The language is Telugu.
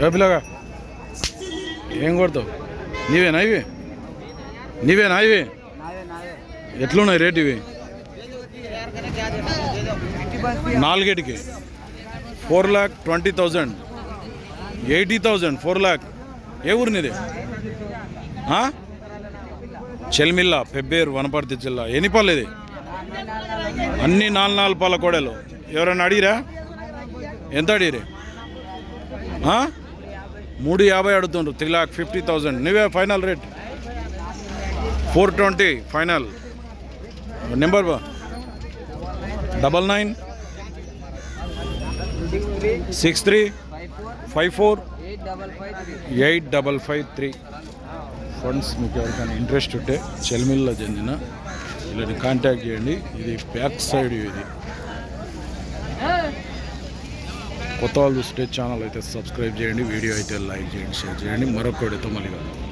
ఏ ఏం కొడతావు? నీవేనా ఇవి? నీవేనా ఇవి? ఎట్లున్నాయి రేట్ ఇవి? నాలుగేటికి. Four lakh twenty thousand. Eighty thousand four lakh ఏ ఊరు నీది? ఆ? చెల్మిల్ల పెబ్బేరు వనపర్తి జిల్లా. ఎన్ని పళ్ళు ఇది? అన్ని నాలుగు నాలుగు పళ్ళ కోడలు. ఎవరైనా అడిగిరా? ఎంత అడిగిరే? ఆ? మూడు యాభై అడుగుతుండ్రు. త్రీ లాక్ ఫిఫ్టీ థౌజండ్ నువ్వే final rate. Four twenty final. Number double nine. Six three. Five four. Eight double five three. Funds మీకు ఎవరికైనా ఇంట్రెస్ట్ ఉంటే చెల్మిల్లో చెందిన వీళ్ళని కాంటాక్ట్ చేయండి. ఇది బ్యాక్ సైడ్ ఇది. కొత్త వాళ్ళు చూస్తే ఛానల్ అయితే సబ్స్క్రైబ్ చేయండి వీడియో అయితే లైక్ చేయండి షేర్ చేయండి మరొక వీడియోతో మళ్ళీ కలుద్దాం.